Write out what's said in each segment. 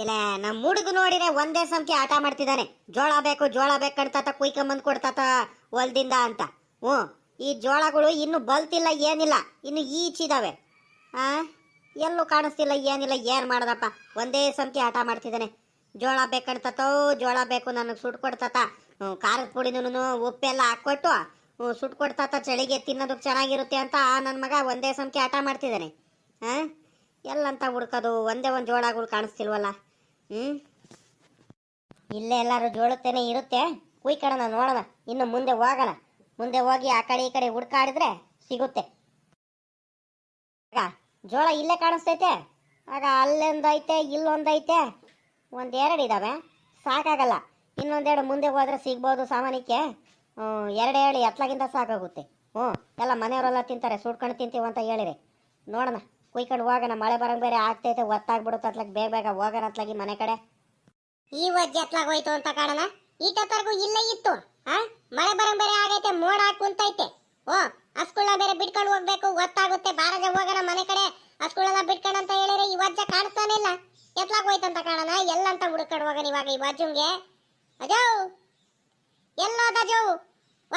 ಇಲ್ಲ ನಮ್ಮ ಹುಡುಗ ನೋಡಿದ್ರೆ ಒಂದೇ ಸಂಖ್ಯೆ ಆಟ ಮಾಡ್ತಿದ್ದಾನೆ ಜೋಳ ಬೇಕು ಜೋಳ ಬೇಕು ಕಣ್ತಾತ ಕುಯ್ಕೊಂಬಂದು ಕೊಡ್ತಾತ ಹೊಲ್ದಿಂದ ಅಂತ. ಹ್ಞೂ, ಈ ಜೋಳಗಳು ಇನ್ನು ಬಲ್ತಿಲ್ಲ, ಏನಿಲ್ಲ, ಇನ್ನು ಈಚಿದಾವೆ ಆ, ಎಲ್ಲೂ ಕಾಣಿಸ್ತಿಲ್ಲ, ಏನಿಲ್ಲ, ಏನು ಮಾಡೋದಪ್ಪ. ಒಂದೇ ಸಂಖ್ಯೆ ಆಟ ಮಾಡ್ತಿದ್ದಾನೆ ಜೋಳ ಬೇಕಣ್ತತೋ ಜೋಳ ಬೇಕು ನನಗೆ ಸುಟ್ಟು ಕೊಡ್ತಾತ. ಖಾರದ ಪುಡಿನೂ ಉಪ್ಪೆಲ್ಲ ಹಾಕ್ಕೊಟ್ಟು, ಹ್ಞೂ ಸುಟ್ಟು ಕೊಡ್ತಾತ. ಚಳಿಗೆ ತಿನ್ನೋದಕ್ಕೆ ಚೆನ್ನಾಗಿರುತ್ತೆ ಅಂತ ನನ್ನ ಮಗ ಒಂದೇ ಸಂಖ್ಯೆ ಆಟ ಮಾಡ್ತಿದ್ದಾನೆ ಹಾಂ ಎಲ್ಲಂತ ಹುಡ್ಕೋದು, ಒಂದೇ ಒಂದು ಜೋಳಗಳು ಕಾಣಿಸ್ತಿಲ್ವಲ್ಲ. ಹ್ಞೂ ಇಲ್ಲೇ ಎಲ್ಲರೂ ಜೋಳತ್ತೇನೆ ಇರುತ್ತೆ. ಕುಯ್ಕಡೋಣ ನೋಡೋಣ. ಇನ್ನು ಮುಂದೆ ಹೋಗೋಣ. ಮುಂದೆ ಹೋಗಿ ಆ ಕಡೆ ಈ ಕಡೆ ಹುಡ್ಕಾಡಿದ್ರೆ ಸಿಗುತ್ತೆ. ಆಗ, ಜೋಳ ಇಲ್ಲೇ ಕಾಣಿಸ್ತೈತೆ. ಆಗ ಅಲ್ಲೊಂದೈತೆ, ಇಲ್ಲೊಂದೈತೆ. ಒಂದೆರಡು ಇದಾವೆ. ಸಾಕಾಗಲ್ಲ. ಇನ್ನೊಂದೆರಡು ಮುಂದೆ ಹೋದ್ರೆ ಸಿಗ್ಬೋದು ಸಾಮಾನ್ಯಕ್ಕೆ. ಎರಡು ಹೇಳಿ ಎತ್ಲಾಗಿಂದ ಸಾಕಾಗುತ್ತೆ. ಹ್ಞೂ ಎಲ್ಲ ಮನೆಯವರೆಲ್ಲ ತಿಂತಾರೆ. ಸುಡ್ಕೊಂಡು ತಿಂತೀವಿ ಅಂತ ಹೇಳಿರಿ ನೋಡೋಣ. ಕುಯ್ಕೊಂಡು ಹೋಗೋಣ, ಮಳೆ ಬರಂಗ್ ಬೇರೆ ಆಗ್ತೈತೆ, ಒತ್ತಾಗ್ಬಿಡುತ್ತೆ ಅತ್ಲಾಗ, ಬೇಗ ಬೇಗ ಹೋಗೋಣ ಅತ್ಲಾಗಿ ಮನೆ ಕಡೆ. ಈ ವಜ್ಜೆ ಅತ್ಲಾಗ ಹೋಯ್ತು ಅಂತ ಕಾಣನ ಈಟತ್ತರ್ಗೂ ಇಲ್ಲೇ ಇತ್ತು, ಆ? ಮಳೆ ಬರಂಗ್ ಬೇರೆ ಆಗೈತೆ, ಮೋಡ ಹಾಕ್ ಕುಂತೈತೆ. ಓ ಹಸ್ಗುಳ ಬೇರೆ ಬಿಟ್ಕೊಂಡು ಹೋಗ್ಬೇಕು ಗೊತ್ತಾಗುತ್ತೆ ಬಾರಜ ಹೋಗೋಣ ಮನೆ ಕಡೆ ಹಸ್ಗಳೆಲ್ಲ ಬಿಟ್ಕೊಂಡು ಅಂತ ಹೇಳಿದ್ರೆ ಈ ವಜ್ಜೆ ಕಾಣಿಸ್ತಾನೆ ಇಲ್ಲ. ಎತ್ಲಾಗ ಅಂತ ಕಾಣನ ಎಲ್ಲಂತ ಹುಡುಕೊಂಡು ಹೋಗೋಣ ಇವಾಗ ಈ ವಜ್ಜುಂಗೆ ಅಜೋ, ಎಲ್ಲೋದ ಅಜೋ?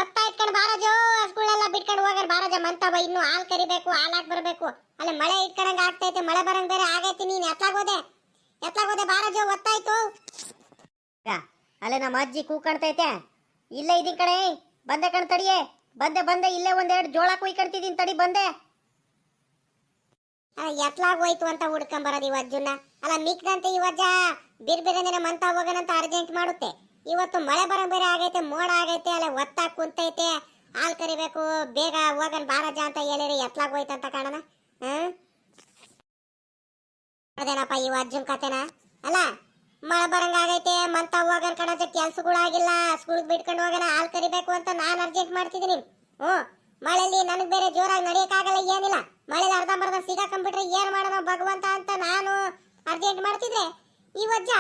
ಒತ್ತ ಇಟ್ಕೊಂಡು ಬಾರಜೋ ಹಸ್ಗಳೆಲ್ಲ ಬಿಟ್ಕೊಂಡು ಹೋಗೋಣ ಬಾರಜ. ಮಂತವ ಇನ್ನು ಹಾಲ್ ಕರಿಬೇಕು ಹಾಲಾಕ್ ಬರಬೇಕು. ಅಲ್ಲಿ ಮಳೆ ಇಟ್ಕೊಂಡಂಗ ಆಗ್ತೈತೆ, ಮಳೆ ಬರಂಗ್ ಬೇರೆ ಆಗೈತಿ ನೀನ್. ಎತ್ಲಾಗೋದೆ ಎತ್ಲಾಗೋದೆ ಬಾರಜೋ, ಒತ್ತಾಯ್ತು. ಅಲ್ಲೇ ನಮ್ಮ ಅಜ್ಜಿ ಕೂಕಾಣ್ತೈತೆ ಇಲ್ಲೇ ಇದೀನಿ ಕಡೆ ಬಂದೆ ಕಣ್ ತಡಿಯೇ. ಬಂದೆ ಬಂದೆ, ಇಲ್ಲೇ ಒಂದೆರಡು ಜೋಳ ಕುಯ್ಕೊಂತಿದ್ದೀನಿ ತಡಿ, ಬಂದೆ. ಎತ್ಲಾಗ ಹೋಯ್ತು ಅಂತ ಹುಡ್ಕೊಂಡ್ ಬರೋದು ಈ ಅಜ್ಜನ್ನ ಅಲ್ಲ ಮಿಕ್ಕದಂತೆ ಈ ಮಂತ ಹೋಗೋಣ ಮಂತ ಹೋಗೋಣಂತ ಅರ್ಜೆಂಟ್ ಮಾಡುತ್ತೆ. ಇವತ್ತು ಮಳೆ ಬರೋ ಬೇರೆ ಆಗೈತೆ, ಮೋಡ ಆಗೈತೆ, ಅಲ್ಲ ಒತ್ತಾಗ ಕುಂತೈತೆ. ಹಾಲು ಕರಿಬೇಕು, ಬೇಗ ಹೋಗನ್ ಬಾರಜ ಅಂತ ಹೇಳಿರಿ, ಎತ್ಲಾಗ ಹೋಯ್ತಂತ ಕಾಣನ. ಅದೇನಪ್ಪ ಈ ಅಜ್ಜನ್ ಕತೆನ? ಅಲ್ಲ, ಮಳೆ ಬರಂಗ ಆಗೈತೆ, ಮಂತ ಹೋಗನ್ ಕಣಜ ಕೆಲ್ಸಗಳಾಗಿಲ್ಲ ಸ್ಕೂಲ್ ಬಿಟ್ಕೊಂಡು ಹೋಗೋಣ ಹಾಲು ಕರಿಬೇಕು ಅಂತ ನಾನು ಅರ್ಜೆಂಟ್ ಮಾಡ್ತಿದ್ದೀನಿ ಹ್ಞೂ ಮಳೆಯಲ್ಲಿ ನನಗೆ ಬೇರೆ ಜೋರಾಗಿ ನಡೆಯಕ್ಕಾಗಲ್ಲ, ಏನಿಲ್ಲ. ಮಳೆ ಅರ್ಧಂಬರ್ಧ ಸಿಗಾಕೊಂಡ್ಬಿಟ್ರೆ ಏನು ಮಾಡೋಣ ಭಗವಂತ ಅಂತ ನಾನು ಅರ್ಜೆಂಟ್ ಮಾಡ್ತಿದ್ರೆ. ಈ ವಜ್ಜ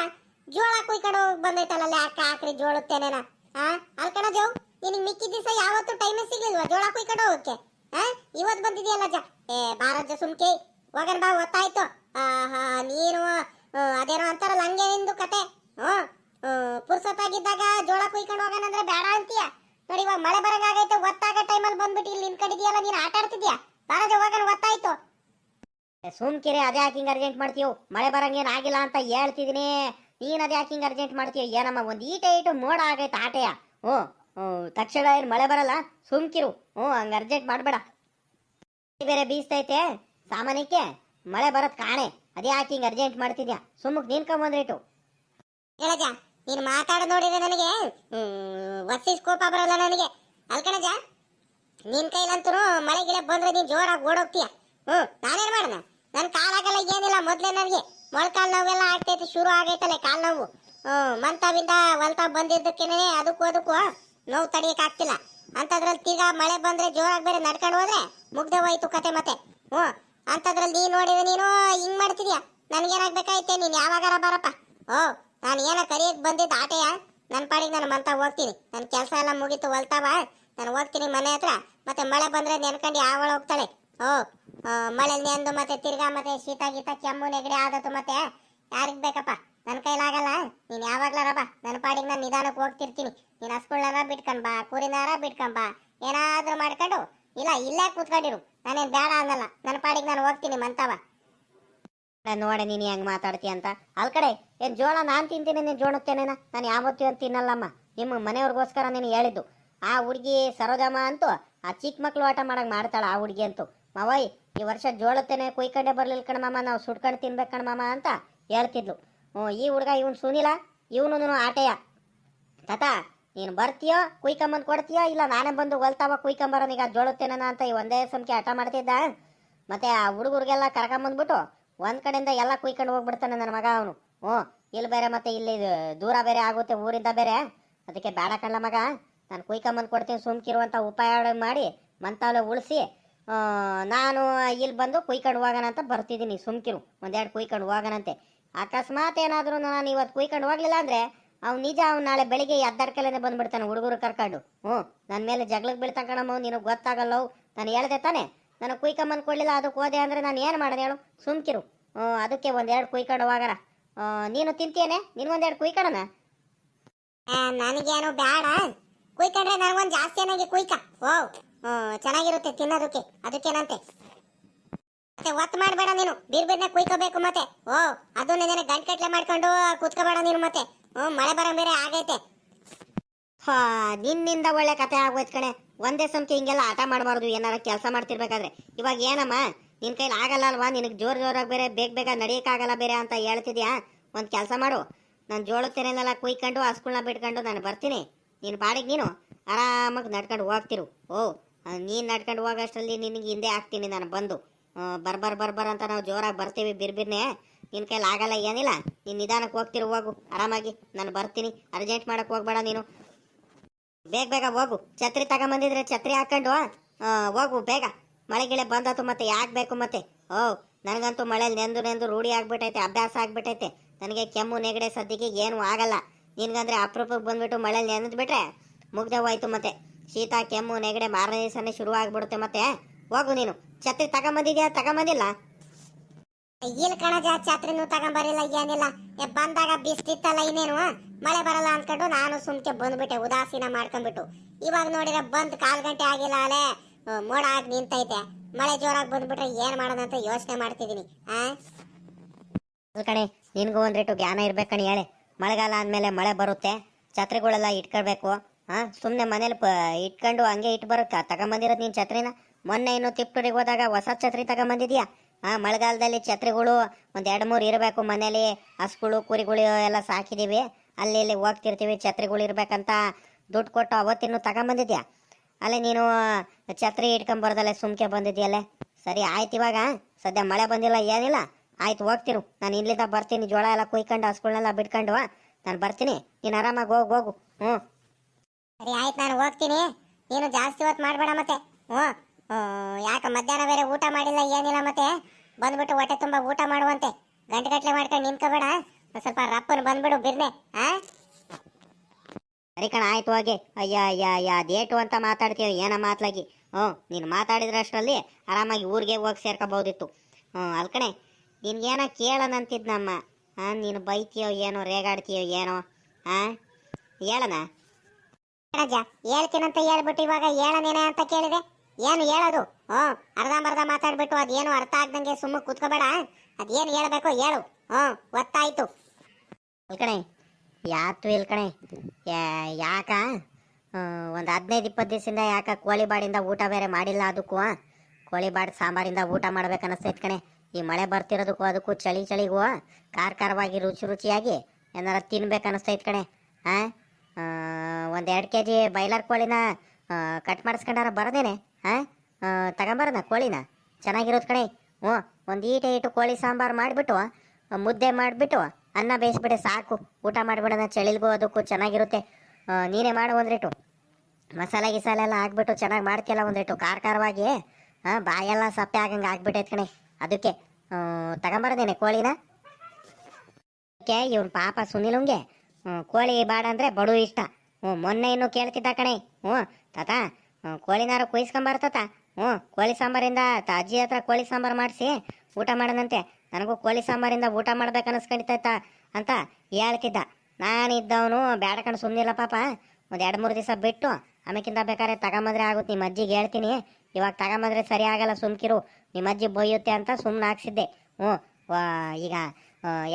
ಜೋಳ ಕುಯ್ಕೊಂಡು ಬಂದೈತಲ್ಲ ಯಾಕೆ ಹಾಕ್ರಿ ಜೋಳತ್ತೇನೇನ ಆ, ಅಲ್ಕಣ ಜೋ, ನಿನಗೆ ಮಿಕ್ಕಿದ ದಿವಸ ಯಾವತ್ತೂ ಟೈಮ್ ಸಿಗ್ಲಿಲ್ವಾ ಜೋಳ ಕುಯ್ಕೊಂಡು ಹೋಗಕ್ಕೆ? ಆ ಇವತ್ತು ಬಂದಿದೆಯಲ್ಲ ಜ. ಏ ಭಾರತ ಸುಮ್ಕೆ ಹೋಗನ್ ಬಾ, ಗೊತ್ತಾಯ್ತು. ಆಹಾ ನೀನು ಅದೇನೋ ಅಂತಾರಲ್ಲ, ಹಂಗೆ ನಿಂದು ಕತೆ. ಹ್ಞೂ ಪುರ್ಸೊತ್ತಾಗಿದ್ದಾಗ ಜೋಳ ಕುಯ್ಕೊಂಡು ಹೋಗೋಣ ಅಂದ್ರೆ ಬೇಡ ಅಂತೀಯ? ನೋಡಿ, ಇವಾಗ ಮಳೆ ಬರಂಗಾಗೈತೆ ಒತ್ತಾಗ ಟೈಮಲ್ಲಿ ಬಂದ್ಬಿಟ್ಟು ಇಲ್ಲಿ ಇದೆಯಲ್ಲ, ನೀನು ಆಟ ಆಡ್ತಿದ್ಯಾ? ಬಾರಜ ಹೋಗೋಣ ಒತ್ತಾಯ್ತು ಸುಮ್ಕಿರಿ, ಅದೇ ಯಾಕಿಂಗ್ ಅರ್ಜೆಂಟ್ ಮಾಡ್ತೀವಿ ಮಳೆ ಬರಂಗೇನು ಆಗಿಲ್ಲ ಅಂತ ಹೇಳ್ತಿದೀನಿ. ನೀನ್ ಯಾಕೆ ಹಿಂಗೆ ಅರ್ಜೆಂಟ್ ಮಾಡ್ತೀಯ? ಏನಮ್ಮ, ಒಂದ್ ಈಟ ಈಟು ಮೋಡ ಆಗೈತೆ ಆಟೆಯ. ಓ ಹ್ಞೂ, ತಕ್ಷಣ ಏನು ಮಳೆ ಬರಲ್ಲ? ಸುಮ್ಕಿರು. ಹ್ಞೂ, ಹಂಗ ಅರ್ಜೆಂಟ್ ಮಾಡಬೇಡ. ಬೇರೆ ಬೀಸ್ತೈತೆ, ಸಾಮಾನ್ಯಕ್ಕೆ ಮಳೆ ಬರೋದ್ ಕಾಣೆ. ಅದೇ ಯಾಕಿಂಗ್ ಅರ್ಜೆಂಟ್ ಮಾಡ್ತಿದ್ಯಾ? ಸುಮ್ಮಕ್ ನಿನ್ಕೊಂಬಂದ್ರಿಟ್ಟು ಹೇಳಜ ನೀನು ಮಾತಾಡೋದು ನೋಡಿದ್ರೆ ನನಗೆ ವಸ್ತಿ ಕೋಪ ಬರಲ್ಲ ನನಗೆ. ಅಲ್ಕಣಜ ನಿನ್ ಕೈಲಂತೂ ಮಳೆ ಗಿಳೆ ಬಂದ್ರೆ ನೀನು ಜೋರಾಗಿ ಓಡೋಗ್ತೀಯ. ಹ್ಮ್ ನಾನೇನ್ ಮಾಡೋಣ ನನ್ನ ಕಾಲಾಗಲ್ಲ, ಏನಿಲ್ಲ ಮೊದ್ಲೇ ನನಗೆ. ಮೊಳಕಾಲ್ ನೋವೆಲ್ಲ ಆಗ್ತೈತಿ, ಶುರು ಆಗೈತಲ್ಲ ಕಾಲು ನೋವು. ಮಂತಾವಿಂದ ಹೊಲ್ತಾ ಬಂದಿದ್ದಕ್ಕೇನೆ ಅದಕ್ಕೂ ಅದಕ್ಕೂ ನೋವು ತಡಿಯಕ್ಕೆ ಆಗ್ತಿಲ್ಲ. ಅಂತದ್ರಲ್ಲಿ ತಿರ್ಗಾ ಮಳೆ ಬಂದ್ರೆ ಜೋರಾಗಿ ಬೇರೆ ನಡ್ಕೊಂಡು ಹೋದ್ರೆ ಮುಗ್ದೆ ಹೋಯ್ತು ಕತೆ ಮತ್ತೆ. ಹ್ಞೂ, ಅಂತದ್ರಲ್ಲಿ ನೀನು ನೋಡಿದ್ರೆ ನೀನು ಹಿಂಗೆ ಮಾಡ್ತಿದ್ಯಾ? ನನಗೇನಾಗಬೇಕಾಯ್ತೆ, ನೀನು ಯಾವಾಗಾರ ಬರಪ್ಪ. ಓ ನಾನು ಏನೋ ಕರಿಯಕ್ಕೆ ಬಂದಿದ್ದ ಆಟೆಯ? ನನ್ನ ಪಾಡಿಗೆ ನಾನು ಮಂತ ಹೋಗ್ತೀನಿ. ನನ್ನ ಕೆಲಸ ಎಲ್ಲ ಮುಗೀತು ಹೊಲ್ತಾವ ನಾನು ಹೋಗ್ತೀನಿ ಮನೆ ಹತ್ರ. ಮತ್ತೆ ಮಳೆ ಬಂದರೆ ನೆನ್ಕೊಂಡು ಯಾವಳ ಹೋಗ್ತಾಳೆ. ಓ ಮಳೆಯಲ್ಲಿ ನೆಂದು ಮತ್ತೆ ತಿರ್ಗಾ ಮತ್ತೆ ಶೀತ ಗೀತ ಕೆಮ್ಮು ನೆಗಡಿ ಆದತ್ತು ಮತ್ತೆ. ಯಾರಿಗ ಬೇಕಪ್ಪ? ನನ್ನ ಕೈಲಾಗಲ್ಲ ನೀನ್ ಯಾವಾಗ್ಲಾರ ಬಾ ನನ್ನ ಪಾಡಿಗೆ ನಾನು ನಿಧಾನಕ್ಕೆ ಹೋಗ್ತಿರ್ತೀನಿ. ನೀನ್ ಹಸ್ಕೊಳ್ಳಾರ ಬಿಟ್ಕೊಂಡ್ ಬಾ, ಕುರಿನಾರ ಬಿಟ್ಕೊಂಡ್ ಬಾ. ಏನಾದ್ರೂ ಮಾಡ್ಕೊಂಡು, ಇಲ್ಲ, ಇಲ್ಲೇ ಕೂತ್ಕೊಂಡಿರು. ನಾನೇನ್ ಬೇಡ ಅನ್ನಲ್ಲ. ನನ್ನ ಪಾಡಿಗೆ ನಾನು ಹೋಗ್ತೀನಿ, ಮಂತವ. ನೋಡೆ, ನೀನು ಹೆಂಗ್ ಮಾತಾಡ್ತೀಯ ಅಂತ. ಅಲ್ ಕಡೆ, ಏನ್ ಜೋಳ ನಾನ್ ತಿಂತೀನಿ, ನೀನು ಜೋಣುತ್ತೇನೇನ ನಾನು ಯಾವತ್ತೂ ಅಂತ ತಿನ್ನಲ್ಲಮ್ಮ. ನಿಮ್ಮ ಮನೆಯವ್ರಿಗೋಸ್ಕರ ನೀನು ಹೇಳಿದ್ದು. ಆ ಹುಡುಗಿ ಸರೋಜಮ್ಮ ಅಂತೂ, ಆ ಚಿಕ್ಕ ಮಕ್ಳು ಆಟ ಮಾಡಂಗೆ ಮಾಡ್ತಾಳ ಆ ಹುಡುಗಿ ಅಂತೂ. ಮಾವಯ್ ಈ ವರ್ಷ ಜೋಳತ್ತೇನೆ ಕುಯ್ಕಂಡೆ ಬರ್ಲಿಲ್ಲ ಕಣಮ್ಮ ನಾವು ಸುಡ್ಕೊಂಡು ತಿನ್ಬೇಕು ಕಣಮ್ಮ ಅಂತ ಹೇಳ್ತಿದ್ಲು. ಹ್ಞೂ ಈ ಹುಡುಗ ಇವನು ಸುನಿಲ ಇವನು ಆಟೆಯ ತಾತ, ನೀನು ಬರ್ತೀಯೋ, ಕುಯ್ಕೊಂಬಂದು ಕೊಡ್ತೀಯೋ, ಇಲ್ಲ ನಾನೇ ಬಂದು ಹೊಲ್ತಾವ ಕುಯ್ಕೊಂಬರೋನೀಗ ಜೋಳುತ್ತೇನ ಅಂತ ಈ ಒಂದೇ ಸಂಖ್ಯೆ ಆಟ ಮಾಡ್ತಿದ್ದ? ಮತ್ತೆ ಆ ಹುಡುಗರಿಗೆಲ್ಲ ಕರ್ಕೊಂಬಂದ್ಬಿಟ್ಟು ಒಂದ್ ಕಡೆಯಿಂದ ಎಲ್ಲ ಕುಯ್ಕೊಂಡು ಹೋಗ್ಬಿಡ್ತಾನೆ ನನ್ನ ಮಗ ಅವನು. ಹ್ಞೂ ಇಲ್ಲಿ ಬೇರೆ ಮತ್ತೆ ಇಲ್ಲಿ ದೂರ ಬೇರೆ ಆಗುತ್ತೆ, ಊರಿಂದ ಬೇರೆ. ಅದಕ್ಕೆ ಬೇಡ ಕಣ್ಣ ಮಗ, ನಾನು ಕುಯ್ಕೊಂಬಂದು ಕೊಡ್ತೀನಿ ಸುಮ್ಕಿರುವಂಥ ಉಪಾಯ ಮಾಡಿ ಮಂತಾವಲೆ ಉಳಿಸಿ ನಾನು ಇಲ್ಲಿ ಬಂದು ಕುಯ್ಕೊಂಡು ಹೋಗೋಣ ಅಂತ ಬರ್ತಿದ್ದೀನಿ ಸುಮ್ಕಿರು. ಒಂದೆರಡು ಕುಯ್ಕೊಂಡು ಹೋಗೋಣಂತೆ. ಅಕಸ್ಮಾತ್ ಏನಾದರೂ ನಾನು ಇವತ್ತು ಕುಯ್ಕೊಂಡು ಹೋಗ್ಲಿಲ್ಲ ಅಂದರೆ ಅವ್ನು ನಿಜ ಅವ್ನು ನಾಳೆ ಬೆಳಿಗ್ಗೆ ಎದ್ದಾಡ್ಕಲೇನೆ ಬಂದುಬಿಡ್ತಾನೆ ಹುಡುಗರು ಕರ್ಕೊಂಡು. ಹ್ಞೂ ನನ್ನ ಮೇಲೆ ಜಗಳಕ್ಕೆ ಬೀಳ್ತಾ ಕಣಮ್ಮ ನಿನಗೆ ಗೊತ್ತಾಗಲ್ಲವು ನಾನು ಹೇಳ್ದೆ ತಾನೆ ನನಗೆ ಕುಯ್ಕೊಂಬಂದು ಕೊಡಲಿಲ್ಲ ಅದಕ್ಕೆ ಹೋದೆ ಅಂದರೆ ನಾನು ಏನು ಮಾಡೋದು ಹೇಳು? ಸುಮ್ಕಿರು. ಅದಕ್ಕೆ ಒಂದೆರಡು ಕುಯ್ಕೊಂಡು ಆ, ನೀನು ತಿಂತೀಯನೆ? ನಿನಗೊಂದೆರಡು ಕುಯ್ಕಣನ ಆ, ನನಗೇನು ಬೇಡ ಕುಯ್ಕೊಂಡ್ರೆ ನನಗೊಂದು ಜಾಸ್ತಿ ಏನಾಗಿ ಕುಯ್ಕ. ಓ ಚೆನ್ನಾಗಿರುತ್ತೆ ತಿನ್ನೋದಕ್ಕೆ. ಅದಕ್ಕೇನಂತೆ? ಮತ್ತೆ ಒತ್ತು ಮಾಡಬೇಡ ನೀನು. ಬೀರ್ ಬೀರ್ನ ಕುಯ್ಕೋಬೇಕು ಮತ್ತೆ. ಓ ಅದು ನೆನೆ ಗಂಟೆಗಟ್ಲೆ ಮಾಡ್ಕೊಂಡು ಕುತ್ಕೋಬೇಡ ನೀನು ಮತ್ತೆ. ಹ್ಞೂ ಮಳೆ ಬರೋ ಬೇರೆ ಆಗೈತೆ. ಹಾ, ನಿನ್ನಿಂದ ಒಳ್ಳೆ ಕತೆ ಆಗೋಯ್ತು ಕಣೆ. ಒಂದೇ ಸಂತಿ ಹಿಂಗೆಲ್ಲ ಆಟ ಮಾಡಬಾರ್ದು, ಏನಾರ ಕೆಲಸ ಮಾಡ್ತಿರ್ಬೇಕಾದ್ರೆ. ಇವಾಗ ಏನಮ್ಮ? ನಿನ್ನ ಕೈಲಿ ಆಗಲ್ಲ ಅಲ್ವಾ? ನಿನಗೆ ಜೋರು ಜೋರಾಗಿ ಬೇರೆ, ಬೇಗ ಬೇಗ ನಡೆಯೋಕ್ಕಾಗಲ್ಲ ಬೇರೆ ಅಂತ ಹೇಳ್ತಿದ್ಯಾ? ಒಂದು ಕೆಲಸ ಮಾಡು. ನಾನು ಜೋಳದ ತೆನೆನೆಲ್ಲ ಕುಯ್ಕೊಂಡು ಹಸ್ಗಳನ್ನ ಬಿಟ್ಕೊಂಡು ನಾನು ಬರ್ತೀನಿ. ನೀನು ಬಾಡಿಗೆ ನೀನು ಆರಾಮಾಗಿ ನಡ್ಕೊಂಡು ಹೋಗ್ತಿರು. ಓ ನೀನು ನಡ್ಕೊಂಡು ಹೋಗೋಷ್ಟರಲ್ಲಿ ನಿನಗೆ ಹಿಂದೆ ಹಾಕ್ತೀನಿ ನಾನು ಬಂದು. ಬರ್ಬರ್ ಬರ್ಬರ್ ಬರ್ ಬರ್ ಬರ್ ಅಂತ ನಾವು ಜೋರಾಗಿ ಬರ್ತೀವಿ ಬಿರ್ಬಿರ್ನೆ. ನಿನ್ನ ಕೈಲಿ ಆಗಲ್ಲ ಏನಿಲ್ಲ. ನೀನು ನಿಧಾನಕ್ಕೆ ಹೋಗ್ತಿರು, ಹೋಗು. ಆರಾಮಾಗಿ. ನಾನು ಬರ್ತೀನಿ. ಅರ್ಜೆಂಟ್ ಮಾಡಕ್ಕೆ ಹೋಗ್ಬೇಡ ನೀನು. ಬೇಗ ಬೇಗ ಹೋಗು. ಛತ್ರಿ ತಗೊಂಬಂದಿದ್ರೆ ಛತ್ರಿ ಹಾಕೊಂಡು ಹೋಗು ಬೇಗ. ಮಳೆ ಗಿಳೆ ಮತ್ತೆ ಯಾಕೆ ಬೇಕು ಮತ್ತೆ. ಓ, ನನಗಂತೂ ಮಳೆಯಲ್ಲಿ ನೆಂದು ನೆಂದು ರೂಢಿ ಆಗ್ಬಿಟ್ಟೈತೆ ಅಭ್ಯಾಸ ಆಗ್ಬಿಟ್ಟೈತೆ ನನಗೆ ಕೆಮ್ಮು ನೆಗಡೆ ಸದ್ಯಕ್ಕೆ ಏನೂ ಆಗಲ್ಲ. ನಿನ್ಗಂದ್ರೆ ಅಪರೂಪಕ್ಕೆ ಬಂದ್ಬಿಟ್ಟು ಮಳೆ ನೆನೆದು ಬಿಟ್ರೆ ಮುಗ್ದೆ ಹೋಯ್ತು ಮತ್ತೆ. ಶೀತ ಕೆಮ್ಮು ನೆಗಡೆ ಮಾರನೇ ದಿವಸನೇ ಶುರು ಆಗ್ಬಿಡುತ್ತೆ ಮತ್ತೆ. ಹೋಗು ನೀನು. ಛತ್ರಿ ತಗೊಂಬಂದಿದ್ಯಾ ತಗೊಂಬಂದಿಲ್ಲ? ಇಲ್ಲಿ ಕಣಜ ಛತ್ರಿನೂ ತಗೊಂಬರಿಲ್ಲ ಏನಿಲ್ಲ. ಬಂದಾಗ ಬಿಸ್ತಿತ್ತಲ್ಲ ಇನ್ನೇನು? ಮಳೆ ಬರಲ್ಲ ಅನ್ಕೊಂಡು ನಾನು ಸುಮ್ಕೆ ಬಂದ್ಬಿಟ್ಟೆ ಉದಾಸೀನ ಮಾಡ್ಕೊಂಡ್ಬಿಟ್ಟು. ಇವಾಗ ನೋಡಿದ್ರೆ ಬಂದ್ ಕಾಲ್ ಗಂಟೆ ಆಗಿಲ್ಲ ಅಲೆ. ಮೋಡ ಆಗಿ ನಿಂತೈತೆ. ಮಳೆ ಜೋರಾಗಿ ಬಂದ್ಬಿಟ್ರೆ ಏನ್ ಮಾಡೋದಂತ ಯೋಚನೆ ಮಾಡ್ತಿದೀನಿ ಆ? ಕಣೆ ನಿನ್ಗೂ ಒಂದ್ರಿಟ್ಟು ಜ್ಞಾನ ಇರ್ಬೇಕಣಿ ಹೇಳಿ. ಮಳೆಗಾಲ ಅಂದಮೇಲೆ ಮಳೆ ಬರುತ್ತೆ, ಛತ್ರಿಗಳೆಲ್ಲ ಇಟ್ಕೊಳ್ಬೇಕು ಹಾಂ ಸುಮ್ಮನೆ ಮನೇಲಿ ಪ ಇಟ್ಕೊಂಡು ಹಂಗೆ ಇಟ್ಟು ಬರುತ್ತೆ. ತಗೊಂಬಂದಿರೋದು ನೀನು ಛತ್ರಿನ? ಮೊನ್ನೆ ಇನ್ನು ತಿಪ್ಟೂರಿಗೆ ಹೋದಾಗ ಹೊಸ ಛತ್ರಿ ತಗೊಂಬಂದಿದ್ಯಾ? ಹಾಂ ಮಳೆಗಾಲದಲ್ಲಿ ಛತ್ರಿಗಳು ಒಂದು ಎರಡು ಮೂರು ಇರಬೇಕು ಮನೇಲಿ, ಹಸುಗಳು, ಕುರಿಗಳು ಎಲ್ಲ ಸಾಕಿದೀವಿ. ಅಲ್ಲಿ ಇಲ್ಲಿ ಹೋಗ್ತಿರ್ತೀವಿ, ಛತ್ರಿಗಳು ಇರಬೇಕಂತ ದುಡ್ಡು ಕೊಟ್ಟು ಅವತ್ತಿನ್ನು ತಗೊಂಬಂದಿದ್ಯಾ? ಅಲ್ಲೇ ನೀನು ಛತ್ರಿ ಇಟ್ಕೊಂಬರ್ದಲ್ಲೇ ಸುಮ್ಕೆ ಬಂದಿದ್ಯಲ್ಲೇ? ಸರಿ, ಆಯ್ತು ಇವಾಗ. ಸದ್ಯ ಮಳೆ ಬಂದಿಲ್ಲ, ಏನಿಲ್ಲ. ಆಯ್ತು ಹೋಗ್ತಿರು. ನಾನು ಇಲ್ಲಿಂದ ಬರ್ತೀನಿ. ಜೋಳ ಎಲ್ಲ ಕುಯ್ಕೊಂಡು ಹಸ್ಗಳನ್ನೆಲ್ಲ ಬಿಟ್ಕೊಂಡು. ನಾನು ಬರ್ತೀನಿ. ನೀನು ಆರಾಮಾಗಿ ಹೋಗಿ ಹೋಗು. ಹ್ಞೂ ಸರಿ ಆಯ್ತು ನಾನು ಹೋಗ್ತೀನಿ. ನೀನು ಜಾಸ್ತಿ ಹೊತ್ತು ಮಾಡಬೇಡ ಮತ್ತೆ. ಹ್ಞೂ ಯಾಕೆ ಮಧ್ಯಾಹ್ನ ಬೇರೆ ಊಟ ಮಾಡಿಲ್ಲ ಏನಿಲ್ಲ ಮತ್ತೆ? ಬಂದ್ಬಿಟ್ಟು ಹೊಟ್ಟೆ ತುಂಬ ಊಟ ಮಾಡುವಂತೆ. ಗಂಟೆ ಗಟ್ಟಲೆ ಮಾಡ್ಕೊಂಡು ನಿಂತ್ಕೋಬೇಡ. ಸ್ವಲ್ಪ ರಪ್ಪನ ಬಂದ್ಬಿಡು ಬಿರ್ನೆ. ಆ? ಸರಿ ಕಣ ಆಯ್ತು ಹೋಗಿ. ಅಯ್ಯ ಅಯ್ಯ ಅಯ್ಯ ಅದೇಟು ಅಂತ ಮಾತಾಡ್ತೀವಿ ಏನೋ ಮಾತ್ಲಾಗಿ. ಹ್ಞೂ ನೀನು ಮಾತಾಡಿದ್ರೆ ಅಷ್ಟರಲ್ಲಿ ಆರಾಮಾಗಿ ಊರಿಗೆ ಹೋಗಿ ಸೇರ್ಕೋಬೋದಿತ್ತು. ಹ್ಞೂ ಅಲ್ಕಣೆ ನಿನ್ಗೇನೋ ಕೇಳನಂತಿದ್ನಮ್ಮ ಹಾಂ ನೀನು ಬೈತೀಯೋ ಏನೋ, ರೇಗಾಡ್ತೀಯೋ ಏನೋ ಹಾಂ ಹೇಳಣ ರಾಜ, ಹೇಳ್ತೀನಂತ ಹೇಳ್ಬಿಟ್ಟು ಇವಾಗ ಹೇಳನೇನೆ ಅಂತ ಕೇಳಿದೆ. ಏನು ಹೇಳೋದು? ಹ್ಞೂ, ಅರ್ಧಂಬರ್ಧ ಮಾತಾಡ್ಬಿಟ್ಟು ಅದೇನು ಅರ್ಥ ಆಗ್ದಂಗೆ ಸುಮ್ಮನೆ ಕೂತ್ಕೋಬೇಡ. ಅದೇನು ಹೇಳಬೇಕು ಹೇಳು. ಹ್ಞೂ ಗೊತ್ತಾಯ್ತು ಇಲ್ಕಣೆ, ಯಾತು ಇಲ್ಕಣೆ ಯಾಕ? ಒಂದು ಹದಿನೈದು ಇಪ್ಪತ್ತು ದಿವಸದಿಂದ ಯಾಕೆ ಕೋಳಿ ಬಾಡಿಂದ ಊಟ ಬೇರೆ ಮಾಡಿಲ್ಲ ಅದಕ್ಕೂ ಕೋಳಿ ಬಾಡ್ ಸಾಂಬಾರಿಂದ ಊಟ ಮಾಡ್ಬೇಕು ಕಣೆ. ಈ ಮಳೆ ಬರ್ತಿರೋದಕ್ಕೂ ಅದಕ್ಕೂ ಚಳಿ ಚಳಿಗೂ ಖಾರ ಖಾರವಾಗಿ ರುಚಿ ರುಚಿಯಾಗಿ ಏನಾರ ತಿನ್ಬೇಕು ಅನಿಸ್ತೈತೆ ಕಣೆ. ಹಾಂ ಒಂದು ಎರಡು ಕೆ ಜಿ ಬೈಲರ್ ಕೋಳಿನ ಕಟ್ ಮಾಡಿಸ್ಕೊಂಡಾರ ಬರೋದೇನೆ. ಹಾಂ ತಗೊಂಬರೋಣ ಕೋಳಿನ. ಚೆನ್ನಾಗಿರೋದು ಕಣೆ. ಹ್ಞೂ, ಒಂದು ಈಟೆ ಇಟ್ಟು ಕೋಳಿ ಸಾಂಬಾರು ಮಾಡಿಬಿಟ್ಟು, ಮುದ್ದೆ ಮಾಡಿಬಿಟ್ಟು, ಅನ್ನ ಬೇಯಿಸ್ಬಿಟ್ಟೆ ಸಾಕು. ಊಟ ಮಾಡಿಬಿಡೋಣ, ಚಳಿಲಿಗೂ ಅದಕ್ಕೂ ಚೆನ್ನಾಗಿರುತ್ತೆ. ನೀನೇ ಮಾಡು ಒಂದ್ರಿಟ್ಟು ಮಸಾಲೆ ಗಿಸಾಲೆ ಎಲ್ಲ ಹಾಕ್ಬಿಟ್ಟು ಚೆನ್ನಾಗಿ ಮಾಡ್ತಿಯಲ್ಲ ಒಂದ್ರಿಟ್ಟು ಖಾರ ಖಾರವಾಗಿ ಹಾಂ ಬಾಯೆಲ್ಲ ಸಪ್ಪೆ ಆಗಂಗೆ ಆಗ್ಬಿಟ್ಟೈತೆ ಕಣೆ. ಅದಕ್ಕೆ ತಗೊಂಬರದೇನೆ ಕೋಳಿನ? ಅದಕ್ಕೆ ಇವ್ನ ಪಾಪ ಸುನಿಲುಂಗೆ ಕೋಳಿ ಬಾಡ ಅಂದರೆ ಬಡು ಇಷ್ಟ. ಹ್ಞೂ, ಮೊನ್ನೆ ಇನ್ನು ಕೇಳ್ತಿದ್ದ ಕಣೆ. ಹ್ಞೂ, ತಾತ ಕೋಳಿನಾರು ಕುಯ್ಸ್ಕೊಂಬರ್ತಾತ ಹ್ಞೂ, ಕೋಳಿ ಸಾಂಬಾರಿಂದ ತ ಅಜ್ಜಿ ಹತ್ರ ಕೋಳಿ ಸಾಂಬಾರು ಮಾಡಿಸಿ ಊಟ ಮಾಡೋದಂತೆ ನನಗೂ ಕೋಳಿ ಸಾಂಬಾರಿಂದ ಊಟ ಮಾಡ್ಬೇಕು ಅನಿಸ್ಕೊಂಡಿತ್ತೈತ ಅಂತ ಹೇಳ್ತಿದ್ದ. ನಾನಿದ್ದವನು ಬೇಡ ಕಣ್ ಸುಮ್ಮನಿಲ್ಲ ಪಾಪ. ಒಂದು ಎರಡು ಮೂರು ದಿವಸ ಬಿಟ್ಟು ಆಮೇಕಿಂತ ಬೇಕಾದ್ರೆ ತಗೊಂಬಂದ್ರೆ ಆಗುತ್ತೆ. ನಿಮ್ಮ ಅಜ್ಜಿಗೆ ಹೇಳ್ತೀನಿ. ಇವಾಗ ತಗೊಂಬಂದ್ರೆ ಸರಿ ಆಗಲ್ಲ ಸುಮ್ಕಿರು. ನಿಮ್ಮ ಅಜ್ಜಿ ಬೊಯ್ಯುತ್ತೆ ಅಂತ ಸುಮ್ಮನೆ ಹಾಕ್ಸಿದ್ದೆ. ಹ್ಞೂ ಈಗ